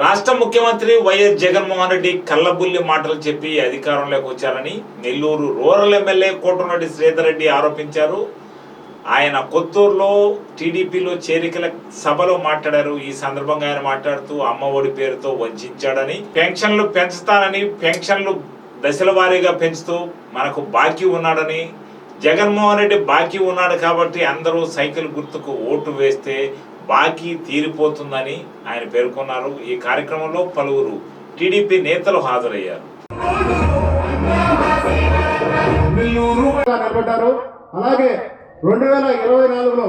రాష్ట్ర ముఖ్యమంత్రి వైఎస్ జగన్మోహన్ రెడ్డి కల్లబుల్లి మాటలు చెప్పి అధికారంలోకి వచ్చారని నెల్లూరు రూరల్ ఎమ్మెల్యే కోటరెడ్డి శ్రీధర్ రెడ్డి ఆరోపించారు. ఆయన కొత్తూరులో టీడీపీలో చేరికల సభలో మాట్లాడారు. ఈ సందర్భంగా ఆయన మాట్లాడుతూ అమ్మఒడి పేరుతో వంచాడని పెన్షన్లు పెంచుతానని పెన్షన్లు దశల వారీగా పెంచుతూ మనకు బాకీ ఉన్నాడని జగన్మోహన్ రెడ్డి బాకీ ఉన్నాడు కాబట్టి అందరూ సైకిల్ గుర్తుకు ఓటు వేస్తే బాకీ తీరిపోతుందని ఆయన పేర్కొన్నారు. ఈ కార్యక్రమంలో పలువురు టీడీపీ నేతలు హాజరయ్యారు. నిలబడ్డారు అలాగే రెండు వేల ఇరవై నాలుగులో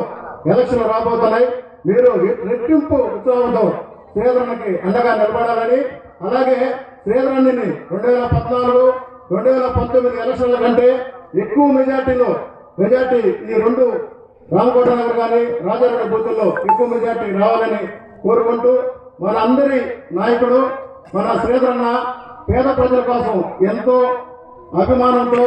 ఎలక్షన్ రాబోతున్నాయి. మీరు రెట్టింపు ఉత్సాహంతో శ్రీధరణకి అండగా నిలబడాలని అలాగే శ్రీధరణిని రెండు వేల పద్నాలుగు రెండు వేల పంతొమ్మిది ఎలక్షన్ల కంటే ఎక్కువ మెజార్టీలో మెజార్టీ ఈ రెండు రామకోట నగర్ కానీ రాజారెడ్డి బూతుల్లో ఎక్కువ మెజార్టీ రావాలని కోరుకుంటూ మన అందరి నాయకుడు మన శ్రీధరన్న పేద ప్రజల కోసం ఎంతో అభిమానంతో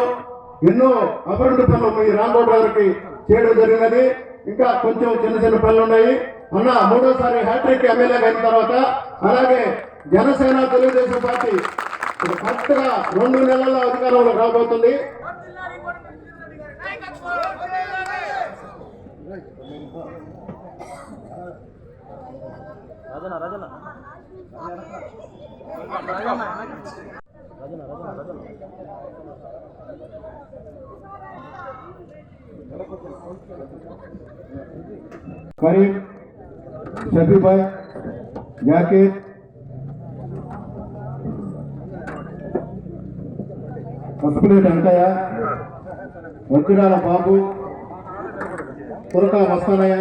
ఎన్నో అభివృద్ధి పనులు ఈ రామకోట గారికి చేయడం జరిగినది. ఇంకా కొంచెం చిన్న చిన్న పనులు ఉన్నాయి. అన్న మూడోసారి హ్యాట్రిక్ ఎమ్మెల్యేగా అయిన తర్వాత అలాగే జనసేన తెలుగుదేశం పార్టీ కరెక్ట్గా రెండు నెలల్లో అధికారంలో రాబోతుంది. రాజన రాజన రాజన రాజన రాజన కరీం షఫీభాయ్ జాకీర్ పసుపులేటి వెంకయ్య వజ్రాల బాబు తురకా వస్తానయ్య.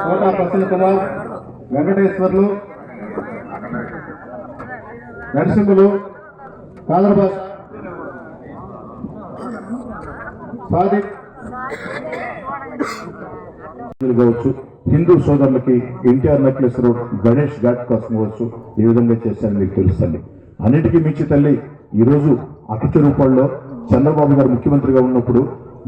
కోట ప్రసన్న కుమార్ వెంకటేశ్వర్లు నరసింహులు కాదర్బాస్ సాదిక్. కావచ్చు. హిందూ సోదరులకి NTR necklace road Ganesh ghat కోసం కావచ్చు ఏ విధంగా చేశారని మీకు తెలుస్తుంది అన్నిటికీ మించి తల్లి ఈరోజు అకచరూపాల్లో చంద్రబాబు గారు ముఖ్యమంత్రిగా ఉన్నప్పుడు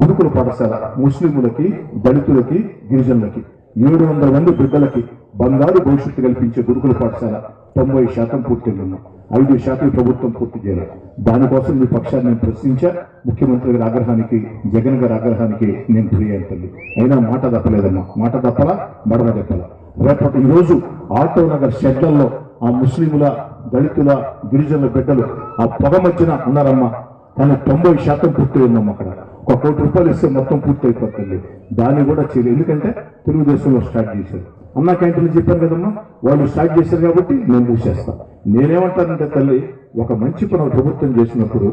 గురుకుల పాఠశాల ముస్లింలకి దళితులకి గిరిజనులకి ఏడు వందల మంది బిడ్డలకి బంగారు భవిష్యత్తు కల్పించే గురుకుల పాఠశాల తొంభై శాతం పూర్తయింది. ఐదు శాతం ప్రభుత్వం పూర్తి చేయాలి. దానికోసం మీ పక్షాన్ని నేను ప్రశ్నించా. ముఖ్యమంత్రి గారి ఆగ్రహానికి జగన్ గారి ఆగ్రహానికి నేను ఫిర్యాదు తల్లి. అయినా మాట తప్పలేదమ్మా. మాట తప్పలా మడవ తప్పలా. రేపటి ఈరోజు ఆటో నగర్ షెడ్లలో ఆ ముస్లింల దళితుల గిరిజనుల బిడ్డలు ఆ పొగ మధ్యన ఉన్నారమ్మా. కానీ తొంభై శాతం పూర్తి ఉందమ్మా అక్కడ. ఒక కోటి రూపాయలు ఇస్తే మొత్తం పూర్తయిపోతుంది దాన్ని కూడా చేయలేదు. ఎందుకంటే తెలుగుదేశంలో స్టార్ట్ చేశారు. అన్నా క్యాంటీన్లు చెప్పాను కదమ్మా వాళ్ళు స్టార్ట్ చేశారు కాబట్టి నేను మూసేస్తాను నేనేమంటానంటే తల్లి ఒక మంచి పని ప్రభుత్వం చేసినప్పుడు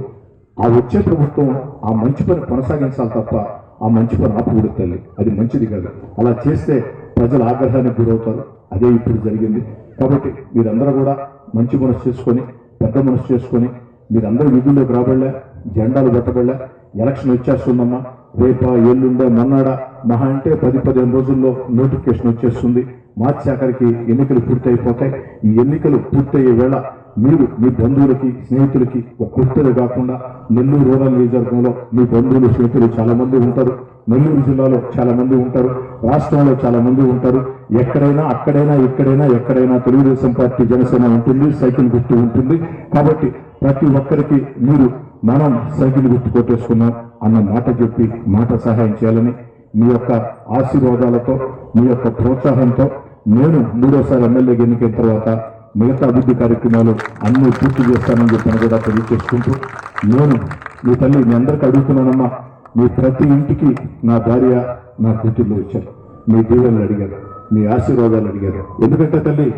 ఆ వచ్చే ప్రభుత్వం ఆ మంచి పని కొనసాగించాలి తప్ప ఆ మంచి పని ఆపకూడదు తల్లి. అది మంచిది కాదు. అలా చేస్తే ప్రజలు ఆగ్రహానికి గురవుతారు. అదే ఇప్పుడు జరిగింది. కాబట్టి మీరందరూ కూడా మంచి మనసు చేసుకొని పెద్ద మనసు చేసుకొని మీరందరూ విధుల్లోకి రాబడలే జెండాలు పెట్టబడలే ఎలక్షన్ వచ్చేస్తుందమ్మా రేపా ఎల్లుండే మొన్నడా? మహా అంటే పది పదిహేను రోజుల్లో నోటిఫికేషన్ వచ్చేస్తుంది. మార్చి ఆఖరికి ఎన్నికలు పూర్తయిపోతాయి. ఈ ఎన్నికలు పూర్తయ్యే వేళ మీరు మీ బంధువులకి స్నేహితులకి ఒక కుర్తలు కాకుండా నెల్లూరు రూరల్ నియోజకవర్గంలో మీ బంధువులు స్నేహితులు చాలామంది ఉంటారు. నెల్లూరు జిల్లాలో చాలా మంది ఉంటారు రాష్ట్రంలో చాలా మంది ఉంటారు. ఎక్కడైనా అక్కడైనా ఎక్కడైనా ఎక్కడైనా తెలుగుదేశం పార్టీ జనసేన ఉంటుంది సైకిల్ గుర్తు ఉంటుంది. కాబట్టి ప్రతి ఒక్కరికి మీరు మనం సైకిల్ గుర్తు కొట్టేసుకున్నాం అన్న మాట చెప్పి మాట సహాయం చేయాలని మీ యొక్క ఆశీర్వాదాలతో మీ యొక్క ప్రోత్సాహంతో నేను మూడోసారి ఎమ్మెల్యేకి ఎన్నికైన తర్వాత మిగతా అభివృద్ధి కార్యక్రమాలు అన్నీ పూర్తి చేస్తానని చెప్పని కూడా తెలియజేసుకుంటూ నేను మీ తల్లి మీ అందరికీ అడుగుతున్నానమ్మా. మీ ప్రతి ఇంటికి నా భార్య నా కూతుర్లు వచ్చారు. మీ దీవెనలు అడిగారు మీ ఆశీర్వాదాలు అడిగారు. ఎందుకంటే తల్లి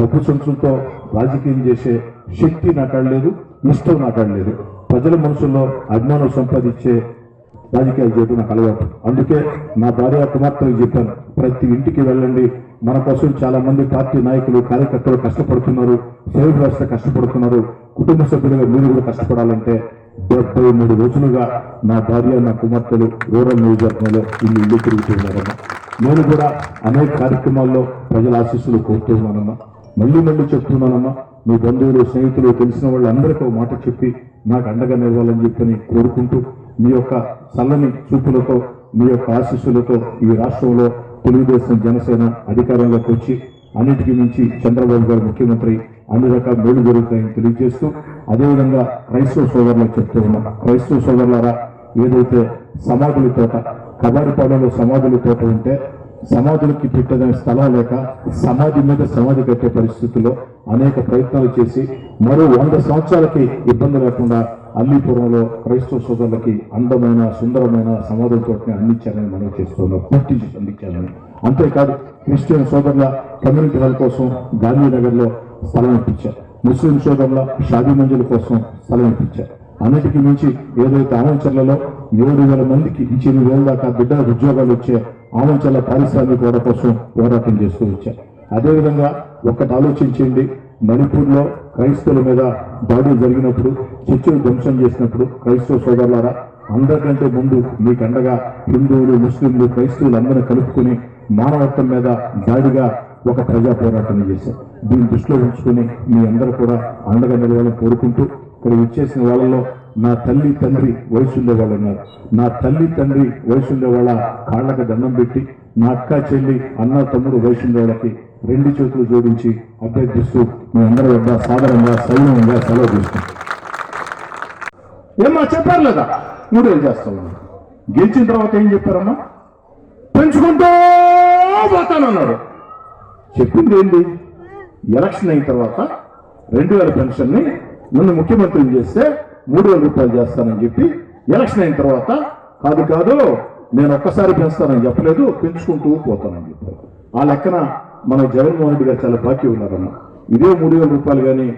డబ్బు సంచులతో రాజకీయం చేసే శక్తి నాకాడలేదు ఇష్టం నాకాడలేదు ప్రజల మనసుల్లో అభిమానం సంపాదించే రాజకీయాలు చేయడం నాకు అలవాటు. అందుకే నా భార్య కుమార్తెలకు చెప్పాను ప్రతి ఇంటికి వెళ్ళండి. మన కోసం చాలా మంది పార్టీ నాయకులు కార్యకర్తలు కష్టపడుతున్నారు సేవ వ్యవస్థ కష్టపడుతున్నారు. కుటుంబ సభ్యులుగా మీరు కూడా కష్టపడాలంటే డెబ్బై మూడు రోజులుగా నా భార్య నా కుమార్తెలు రూరల్ నియోజకవర్గంలో ఇల్లు ఇల్లు తిరుగుతున్నారమ్మా నేను కూడా అనేక కార్యక్రమాల్లో ప్రజల ఆశీస్సులు కోరుతున్నానమ్మా మళ్ళీ మళ్ళీ చెప్తున్నానమ్మా మీ బంధువులు స్నేహితులు తెలిసిన వాళ్ళందరికీ ఒక మాట చెప్పి నాకు అండగా నిలవాలని చెప్పని కోరుకుంటూ మీ యొక్క చల్లని చూపులతో మీ యొక్క ఆశీస్సులతో ఈ రాష్ట్రంలో తెలుగుదేశం జనసేన అధికారంలోకి వచ్చి అన్నిటికీ మించి చంద్రబాబు గారు ముఖ్యమంత్రి అన్ని రకాల మేలు జరుగుతాయని తెలియజేస్తూ అదేవిధంగా క్రైస్తవ సోదరులకు చెప్తూ ఉన్నాం. క్రైస్తవ సోదరులారా ఏదైతే సమాధుల తోట కబాడిపాడలో సమాధుల తోట ఉంటే సమాధులకి పెట్టదని స్థలం లేక సమాధి మీద సమాధి కట్టే పరిస్థితుల్లో అనేక ప్రయత్నాలు చేసి మరో వంద సంవత్సరాలకి ఇబ్బంది లేకుండా అల్లీపురంలో క్రైస్తవ సోదరులకి అందమైన సుందరమైన సమాధులతో అందించారని మనం చేస్తున్నాం. పూర్తి అందించాలని. అంతేకాదు క్రిస్టియన్ సోదరుల కమ్యూనిటీ హాల్ కోసం గాంధీనగర్లో స్థలం ఇప్పించారు. ముస్లిం సోదరుల షాదీ మంజుల కోసం స్థలం ఇప్పించారు. అన్నిటికీ మించి ఏదైతే ఆమంచర్లలో ఏడు వేల మందికి ఇచ్చిన వేల దాకా బిడ్డల ఉద్యోగాలు వచ్చే ఆమంచర్ల పారిశ్రామిక కోసం పోరాటం చేస్తూ వచ్చారు. అదేవిధంగా ఒక్కటి ఆలోచించండి మణిపూర్లో క్రైస్తవుల మీద దాడులు జరిగినప్పుడు చర్చలు ధ్వంసం చేసినప్పుడు క్రైస్తవ సోదరులారా అందరికంటే ముందు మీకు అండగా హిందువులు ముస్లింలు క్రైస్తవులు అందరూ కలుపుకుని మానవత్వం మీద దాడిగా ఒక ప్రజా పోరాటం చేశారు. దీన్ని దృష్టిలో ఉంచుకుని మీ అందరూ కూడా అండగా నిలవాలని కోరుకుంటూ ఇక్కడ వచ్చేసిన వాళ్ళలో నా తల్లి తండ్రి వయసుండే వాళ్ళు ఉన్నారు. నా తల్లి తండ్రి వయసుండే వాళ్ళ కాళ్ళకి దండం పెట్టి నా అక్క చెల్లి అన్న తమ్ముడు వయసుండే వాళ్ళకి రెండు చేతులు జోడించి అభ్యర్థిస్తూ మీ అందరి వద్ద సాధారణంగా సైన్యంగా సెలవు తీసుకుంటాం ఏమా చెప్పారు లేదా? మూడేళ్ళు చేస్తామన్నా గెలిచిన తర్వాత ఏం చెప్పారమ్మా? పెంచుకుంటూ పోతానన్నాడు చెప్పింది ఏంటి ఎలక్షన్ అయిన తర్వాత రెండు వేల పెన్షన్ని నన్ను ముఖ్యమంత్రిని చేస్తే మూడు వేల రూపాయలు చేస్తానని చెప్పి ఎలక్షన్ అయిన తర్వాత కాదు కాదు నేను ఒక్కసారి పెంచుతానని చెప్పలేదు పెంచుకుంటూ పోతానని చెప్పారు. ఆ లెక్కన మన జగన్మోహన్ రెడ్డి గారు చాలా బాకీ ఉన్నారన్న. ఇదే మూడు వేల రూపాయలు కానీ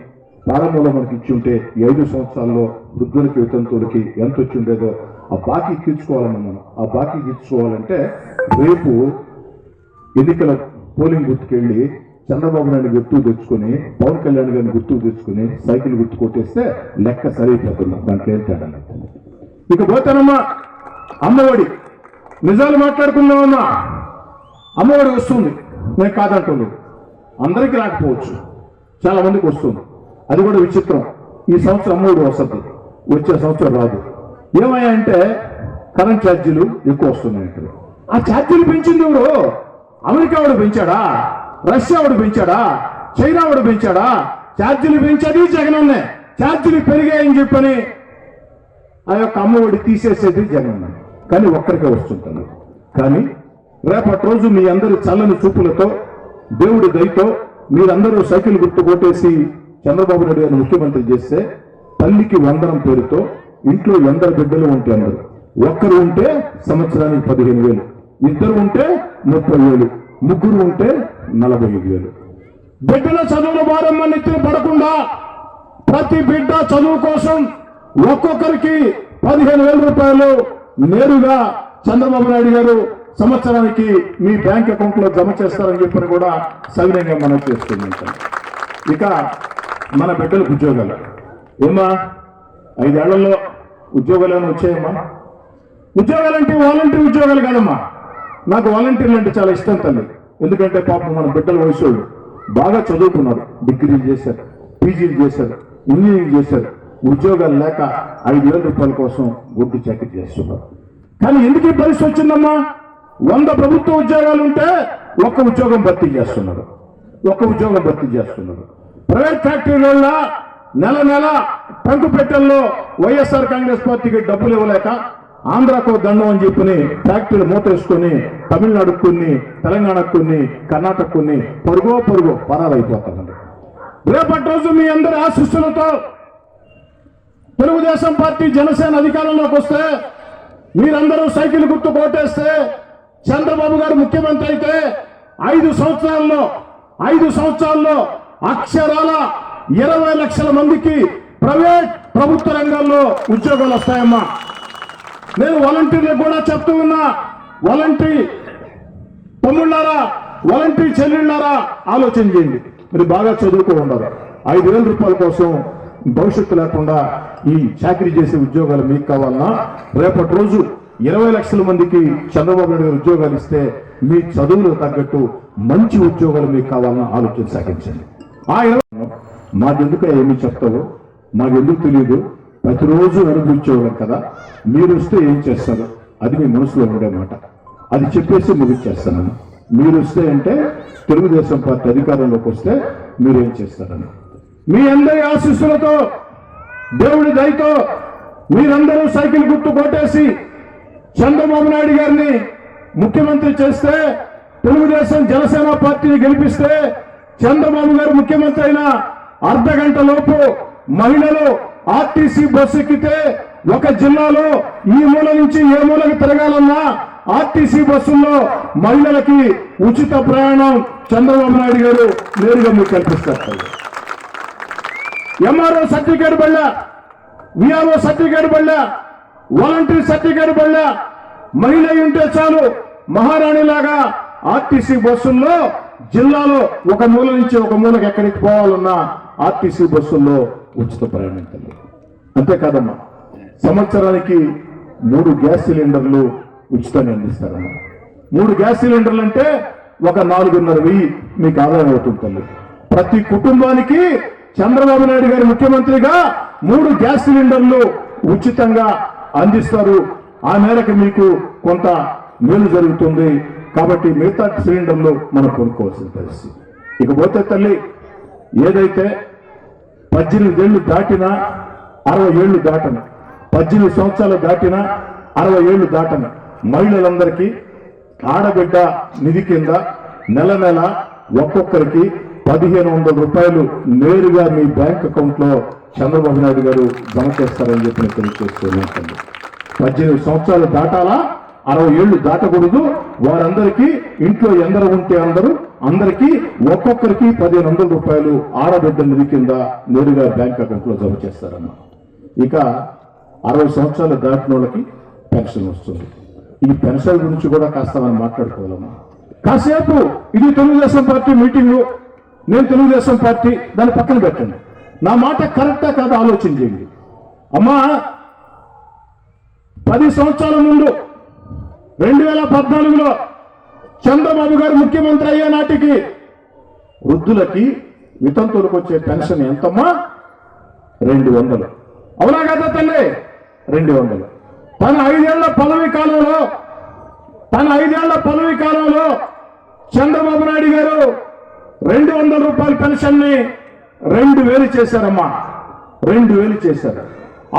ప్రారంభంలో మనకి ఇచ్చి ఉంటే ఐదు సంవత్సరాల్లో వృద్ధులకి వితంతులకి ఎంత వచ్చి ఉండేదో ఆ బాకీ తీర్చుకోవాలన్న మనం. ఆ బాకీ తీర్చుకోవాలంటే రేపు ఎన్నికల పోలింగ్ గుర్తుకెళ్ళి చంద్రబాబు నాయుడు గుర్తు తెచ్చుకొని పవన్ కళ్యాణ్ గారిని గుర్తు తెచ్చుకొని సైకిల్ గుర్తు కొట్టేస్తే లెక్క సరైపోతుంది. దానికి ఏం ఇక పోతానమ్మా. అమ్మఒడి. నిజాలు మాట్లాడుకుందామమ్మా అమ్మఒడి వస్తుంది. నేను కాదంటున్నాను అందరికీ రాకపోవచ్చు. చాలా మందికి వస్తుంది. అది కూడా విచిత్రం. ఈ సంవత్సరం అమ్మఒడి వస్తుంది. వచ్చే సంవత్సరం రాదు. ఏమయ్యా అంటే కరెంట్ ఛార్జీలు ఎక్కువ వస్తున్నాయి ఇక్కడ. ఆ ఛార్జీలు పెంచింది ఎవరు? అమెరికా వాడు పెంచాడా? రష్యా వాడు పెంచాడా? చైనా వాడు పెంచాడా? ఛార్జీలు పెంచేది జగనన్నే. ఛార్జీలు పెరిగాయని చెప్పని ఆ యొక్క అమ్మఒడి తీసేసేది జగన్ కానీ ఒక్కరికే వస్తుంటాను కానీ రేపటి రోజు మీ అందరి చల్లని చూపులతో దేవుడి దయతో మీరందరూ సైకిల్ గుర్తు కొట్టేసి చంద్రబాబు నాయుడు గారిని ముఖ్యమంత్రి చేస్తే తల్లికి వందనం పేరుతో ఇంట్లో ఎందరు బిడ్డలు ఉంటే అందరు. ఒక్కరు ఉంటే సంవత్సరానికి పదిహేను వేలు. ఇద్దరు ఉంటే ముప్పై వేలు ముగ్గురు ఉంటే నలభై ఐదు వేలు. బిడ్డల చదువుల భారమ్మ నెత్తిన పడకుండా ప్రతి బిడ్డ చదువు కోసం ఒక్కొక్కరికి పదిహేను వేల రూపాయలు నేరుగా చంద్రబాబు నాయుడు గారు సంవత్సరానికి మీ బ్యాంక్ అకౌంట్లో జమ చేస్తారని చెప్పని కూడా సవినయంగా మనం చేస్తున్నాం ఇక మన బిడ్డలకు ఉద్యోగాలు. ఏమా ఐదేళ్ళలో ఉద్యోగాలు ఏమైనా వచ్చాయమ్మా? ఉద్యోగాలంటే వాలంటీర్ ఉద్యోగాలు కాదమ్మా. నాకు వాలంటీర్లు అంటే చాలా ఇష్టం తల్లి. ఎందుకంటే పాపం మన బిడ్డల వయసు బాగా చదువుకున్నారు. డిగ్రీలు చేశారు పీజీలు చేశారు ఇంజనీరింగ్ చేశారు. ఉద్యోగాలు లేక ఐదు వేల రూపాయల కోసం గుడ్డు చాకరీ చేస్తున్నారు. కానీ ఎందుకు ఈ పరిస్థితి వచ్చిందమ్మా? వంద ప్రభుత్వ ఉద్యోగాలు ఉంటే ఒక్క ఉద్యోగం భర్తీ చేస్తున్నారు. ఒక్క ఉద్యోగం భర్తీ చేస్తున్నారు. ప్రైవేట్ ఫ్యాక్టరీల నెల నెల టంకు పెట్టెల్లో వైఎస్ఆర్ కాంగ్రెస్ పార్టీకి డబ్బులు ఇవ్వలేక ఆంధ్రాకు దండం అని చెప్పుకుని ఫ్యాక్టరీలు మూతేసుకొని తమిళనాడుకు కొన్ని తెలంగాణకు కొన్ని కర్ణాటక కొన్ని పొరుగో పొరుగో పరారైపోతారండి రేపటి రోజు మీ అందరి ఆశిస్సులతో తెలుగుదేశం పార్టీ జనసేన అధికారంలోకి వస్తే మీరందరూ సైకిల్ గుర్తు కోటేస్తే చంద్రబాబు గారు ముఖ్యమంత్రి అయితే ఐదు సంవత్సరాల్లో ఐదు సంవత్సరాల్లో అక్షరాల ఇరవై లక్షల మందికి ప్రైవేట్ ప్రభుత్వ రంగాల్లో ఉద్యోగాలు వస్తాయమ్మా. నేను వాలంటీర్లకు కూడా చెప్తూ ఉన్నా వాలంటీ తమ్ముళ్ళారా వాలంటీ చెల్లెళ్ళారా ఆలోచన చేయండి. మీరు బాగా చదువుకో ఉండరు ఐదు వేల రూపాయల కోసం భవిష్యత్తు లేకుండా ఈ చాకరీ చేసే ఉద్యోగాలు మీకు కావాలన్నా రేపటి రోజు ఇరవై లక్షల మందికి చంద్రబాబు నాయుడు గారు ఉద్యోగాలు ఇస్తే మీ చదువులకు తగ్గట్టు మంచి ఉద్యోగాలు మీకు కావాలన్నా ఆలోచన సాగించండి. ఆ ఇరవై మాకెందుకు ఏమి చెప్తావు? మాకెందుకు తెలియదు? ప్రతిరోజు అనుభవించేవాళ్ళం కదా మీరు వస్తే ఏం చేస్తారు? అది మీ మనసులో ఉండే మాట. అది చెప్పేసి ముగించేస్తాను మీరు వస్తే అంటే తెలుగుదేశం పార్టీ అధికారంలోకి వస్తే మీరు ఏం చేస్తారని. మీ అందరి ఆశీస్సులతో దేవుడి దయతో మీరందరూ సైకిల్ గుర్తు కొట్టేసి చంద్రబాబు నాయుడు గారిని ముఖ్యమంత్రి చేస్తే తెలుగుదేశం జనసేన పార్టీని గెలిపిస్తే చంద్రబాబు గారు ముఖ్యమంత్రి అయిన అర్ధ గంట లోపు మహిళలు ఆర్టీసీ బస్సు ఎక్కితే ఒక జిల్లాలో ఈ మూల నుంచి ఏ మూలకి తిరగాలన్నా ఆర్టీసీ బస్సుల్లో మహిళలకి ఉచిత ప్రయాణం చంద్రబాబు నాయుడు గారు నేరుగా మీకు కల్పిస్తారు ఎంఆర్ఓ సర్టిఫికేట్ బళ్ళ విఆర్ఓ సర్టిఫికేట్ బళ్ళ వాలంటీర్ సర్టిఫికేట్ బళ్ళ మహిళ అయి ఉంటే చాలు మహారాణి లాగా ఆర్టీసీ బస్సుల్లో జిల్లాలో ఒక మూల నుంచి ఒక మూలకి ఎక్కడికి పోవాలన్నా ఆర్టీసీ బస్సుల్లో ఉచిత ప్రయాణం అంతేకాదమ్మా సంవత్సరానికి మూడు గ్యాస్ సిలిండర్లు ఉచితంగా అందిస్తారమ్మా. మూడు గ్యాస్ సిలిండర్లు అంటే ఒక నాలుగున్నర వెయ్యి మీకు ఆదాయం అవుతుంది తల్లి. ప్రతి కుటుంబానికి చంద్రబాబు నాయుడు గారి ముఖ్యమంత్రిగా మూడు గ్యాస్ సిలిండర్లు ఉచితంగా అందిస్తారు. ఆ మేరకు మీకు కొంత మేలు జరుగుతుంది. కాబట్టి మిగతా సిలిండర్లు మనం కొనుక్కోవాల్సిన పరిస్థితి. ఇకపోతే తల్లి ఏదైతే పద్దెనిమిది ఏళ్ళు దాటినా అరవై ఏళ్ళు దాటన. పద్దెనిమిది సంవత్సరాలు దాటిన అరవై ఏళ్ళు దాటన. మహిళలందరికీ ఆడబిడ్డ నిధి కింద నెల నెల ఒక్కొక్కరికి పదిహేను వందల రూపాయలు నేరుగా మీ బ్యాంక్ అకౌంట్లో చంద్రబాబు నాయుడు గారు జమ చేస్తారని చెప్పి నేను తెలియజేస్తున్నాను. పద్దెనిమిది సంవత్సరాలు దాటాలా? అరవై ఏళ్ళు దాటకూడదు. వారందరికీ ఇంట్లో ఎందరు ఉంటే అందరూ అందరికీ ఒక్కొక్కరికి పదిహేను వందల రూపాయలు ఆడబిడ్డ నిధి కింద నేరుగా బ్యాంక్ అకౌంట్లో జమ చేస్తారన్న ఇక అరవై సంవత్సరాలు దాటిన వాళ్ళకి పెన్షన్ వస్తుంది. ఈ పెన్షన్ గురించి కూడా కాస్త మనం మాట్లాడుకోవాలమ్మా. కాసేపు ఇది తెలుగుదేశం పార్టీ మీటింగ్ నేను తెలుగుదేశం పార్టీ దాన్ని పక్కన పెట్టండి. నా మాట కరెక్టా కాదు ఆలోచన చేయండి. అమ్మా పది సంవత్సరాల ముందు రెండు వేల పద్నాలుగులో చంద్రబాబు గారు ముఖ్యమంత్రి అయ్యే నాటికి వృద్ధులకి వితంతులకు వచ్చే పెన్షన్ ఎంతమ్మా? రెండు వందలు. అవునా కదా తల్లి రెండు వందలు. తన ఐదేళ్ళ పదవి కాలంలో తన ఐదేళ్ళ పదవి కాలంలో చంద్రబాబు నాయుడు గారు రెండు వందల రూపాయల పెన్షన్ని రెండు వేలు చేశారమ్మా. రెండు వేలు చేశారు.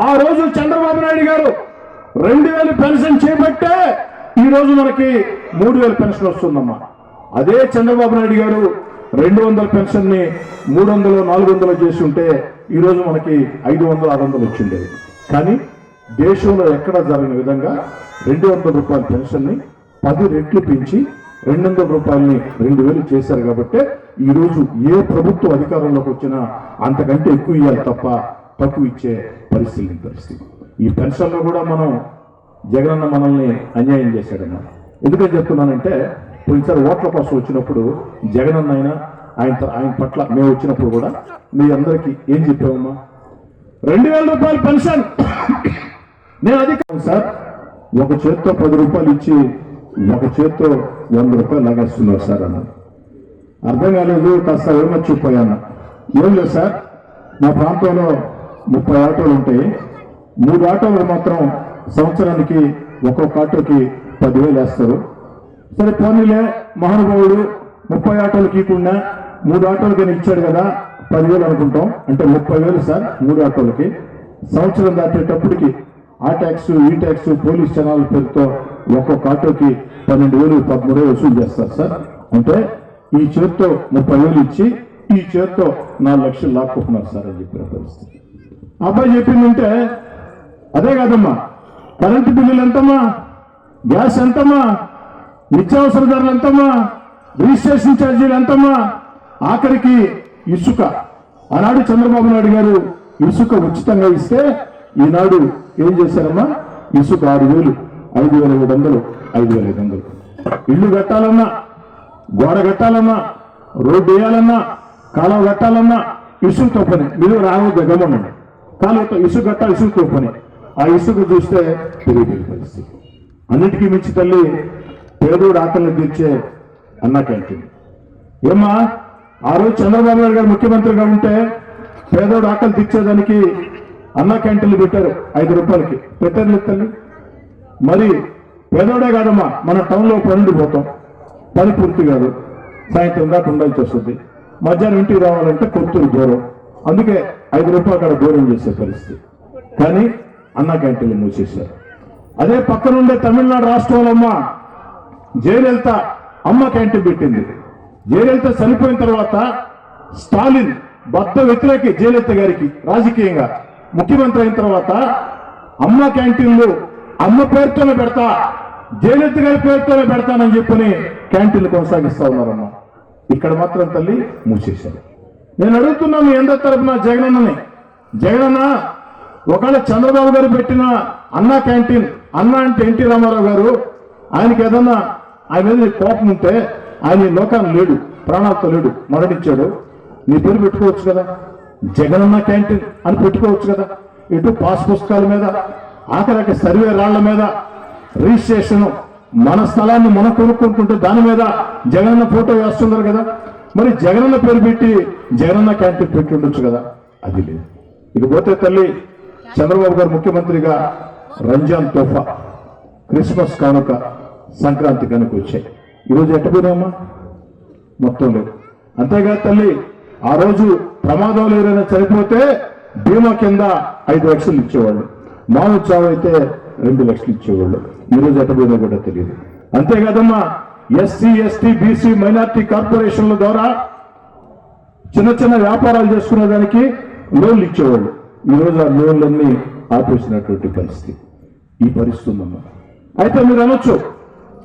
ఆ రోజు చంద్రబాబు నాయుడు గారు రెండు వేలు పెన్షన్ చేపట్టే ఈ రోజు మనకి మూడు వేల పెన్షన్ వస్తుందమ్మా. అదే చంద్రబాబు నాయుడు గారు రెండు వందల పెన్షన్ని మూడు వందలు నాలుగు వందలు చేసి ఉంటే ఈ రోజు మనకి ఐదు వందలు ఆరు వందలు వచ్చిండేది కానీ దేశంలో ఎక్కడ జరిగిన విధంగా రెండు వందల రూపాయల పెన్షన్ని పది రెట్లు పెంచి రెండు వందల రూపాయలని రెండు వేలు చేశారు కాబట్టి ఈ రోజు ఏ ప్రభుత్వం అధికారంలోకి వచ్చినా అంతకంటే ఎక్కువ ఇవ్వాలి తప్ప తక్కువ ఇచ్చే పరిస్థితి పరిస్థితి. ఈ పెన్షన్లో కూడా మనం జగనన్న మనల్ని అన్యాయం చేశాడన్నమాట. ఎందుకని చెప్తున్నానంటే పోయినసారి ఓట్ల కోసం వచ్చినప్పుడు జగనన్న అయినా ఆయన ఆయన పట్ల మేము వచ్చినప్పుడు కూడా మీ అందరికీ ఏం చెప్పామమ్మా? రెండు వేల రూపాయలు పెన్షన్. నేను అది కాదు సార్ ఒక చేత్తో పది రూపాయలు ఇచ్చి ఒక చేత్తో వంద రూపాయలు లాగేస్తున్నారు సార్ అన్న. అర్థం కాలేదు కాస్త ఏమర్చిపోయాను ఏం లేదు సార్ మా ప్రాంతంలో ముప్పై ఆటోలు ఉంటాయి. మూడు ఆటోలు మాత్రం సంవత్సరానికి ఒక్కొక్క ఆటోకి పదివేలు వేస్తారు. సరే పోనీలే మహానుభావుడు ముప్పై ఆటోలు కీకుండా మూడు ఆటోలకి ఇచ్చాడు కదా పదివేలు అనుకుంటాం. అంటే ముప్పై వేలు సార్ మూడు ఆటోలకి. సంవత్సరం దాటేటప్పటికి ఆ ట్యాక్స్ ఈ ట్యాక్స్ పోలీస్ జనాల పేరుతో ఒక్కొక్క ఆటోకి పన్నెండు వేలు పదమూడు వేలు వసూలు చేస్తారు సార్. అంటే ఈ చేత్తో ముప్పై వేలు ఇచ్చి ఈ చేత్తో నాలుగు లక్షలు లాక్కుంటున్నారు సార్ అని చెప్పిన పరిస్థితి. అబ్బాయి చెప్పిందంటే అదే కాదమ్మా కరెంటు బిల్లులు ఎంతమ్మా? గ్యాస్ ఎంతమ్మా? నిత్యావసర ధరలు ఎంతమ్మా? రిజిస్ట్రేషన్ ఛార్జీలు ఎంతమ్మా? ఆఖరికి ఇసుక. ఆనాడు చంద్రబాబు నాయుడు గారు ఇసుక ఉచితంగా ఇస్తే ఈనాడు ఏం చేశారమ్మా? ఇసుక ఆరు వేలు ఐదు వేల ఐదు వందలు ఐదు వేల ఐదు వందలు. ఇల్లు కట్టాలన్నా గోడ కట్టాలన్నా రోడ్డు వేయాలన్నా కాలువ కట్టాలన్నా ఇసుకతో పని. మీరు రావద్దు గమనండి కాలువతో ఇసుక కట్ట ఇసుకతో పని. ఆ ఇసుక చూస్తే పెరిగిపోయే పరిస్థితి. అన్నిటికీ మించి తల్లి పేదోడు ఆకలిని తీర్చే అన్న క్యాంటీన్. ఏమ్మా ఆ రోజు చంద్రబాబు నాయుడు గారు ముఖ్యమంత్రిగా ఉంటే పేదోడు ఆకలి తీర్చేదానికి అన్న క్యాంటీన్లు పెట్టారు ఐదు రూపాయలకి. పెట్టారు లేదు తల్లి. మరి పేదోడే కాదమ్మా మన టౌన్లో పనుండి పోతాం. పని పూర్తి కాదు. సాయంత్రం దాకా ఉండాల్సి వస్తుంది. మధ్యాహ్నం ఇంటికి రావాలంటే కొత్తూరు దూరం అందుకే ఐదు రూపాయలు అక్కడ దూరం చేసే పరిస్థితి. కానీ అన్నా క్యాంటీన్లు మూసేశారు. అదే పక్కనుండే తమిళనాడు రాష్ట్రంలో అమ్మ జయలలిత అమ్మ క్యాంటీన్ పెట్టింది. జయలలిత చనిపోయిన తర్వాత స్టాలిన్ బద్ద వ్యతిరేకి జయలలిత గారికి రాజకీయంగా ముఖ్యమంత్రి అయిన తర్వాత అమ్మ క్యాంటీన్లు అమ్మ పేరుతోనే పెడతా జయలలిత గారి పేరుతోనే పెడతానని చెప్పని క్యాంటీన్లు కొనసాగిస్తా ఉన్నారమ్మ. ఇక్కడ మాత్రం తల్లి మూసేశారు. నేను అడుగుతున్నా మీ అందరి తరపున జగనన్నని. జగనన్న ఒకవేళ చంద్రబాబు గారు పెట్టిన అన్నా క్యాంటీన్ అన్న అంటే ఎన్టీ రామారావు గారు ఆయనకి ఏదన్నా ఆయన మీద కోపం ఉంటే ఆయన ఈ లోకాన్ని లేడు ప్రాణాలతో లేడు మరణించాడు. నీ పేరు పెట్టుకోవచ్చు కదా. జగనన్న క్యాంటీన్ అని పెట్టుకోవచ్చు కదా. ఇటు పాస్ పుస్తకాల మీద ఆఖరికి సర్వే రాళ్ళ మీద రిజిస్ట్రేషన్ మన స్థలాన్ని మనం కొనుక్కుంటుంటే దాని మీద జగనన్న ఫోటో వేస్తున్నారు కదా. మరి జగనన్న పేరు పెట్టి జగనన్న క్యాంటీన్ పెట్టి ఉండొచ్చు కదా. అది లేదు. ఇకపోతే తల్లి చంద్రబాబు గారు ముఖ్యమంత్రిగా రంజాన్ తోఫా క్రిస్మస్ కానుక సంక్రాంతి కనుక వచ్చాయి. ఈరోజు ఎట్టపోయినామా మొత్తం లేదు. అంతేకాదు తల్లి ఆ రోజు ప్రమాదంలో ఎవరైనా చనిపోతే బీమా కింద ఐదు లక్షలు ఇచ్చేవాళ్ళు. మామూలు చావు అయితే రెండు లక్షలు ఇచ్చేవాళ్ళు. ఈ రోజు ఎట్టబోయినా కూడా తెలియదు. అంతేకాదమ్మా ఎస్సీ ఎస్టీ బీసీ మైనార్టీ కార్పొరేషన్ల ద్వారా చిన్న చిన్న వ్యాపారాలు చేసుకునే దానికి లోన్లు ఇచ్చేవాళ్ళు. ఈ రోజు ఆ లోన్లన్నీ ఆపేసినటువంటి పరిస్థితి. ఈ పరిస్థితి ఉందమ్మా అయితే మీరు అనొచ్చు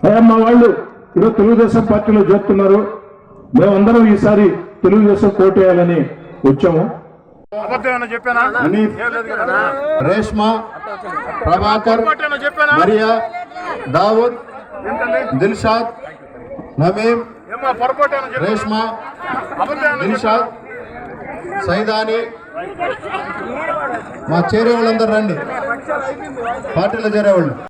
అయ్యమ్మ వాళ్ళు ఈరోజు తెలుగుదేశం పార్టీలో చేస్తున్నారు మేమందరం ఈసారి తెలుగుదేశం కోటేయాలని వచ్చాము. రేష్మా ప్రభాకర్ మరియా దావుద్ దిల్షాద్ నవీం రేష్మా దిల్షాద్ సైదాని మా చేరే వాళ్ళందరూ రండి. పార్టీలో చేరేవాళ్ళు.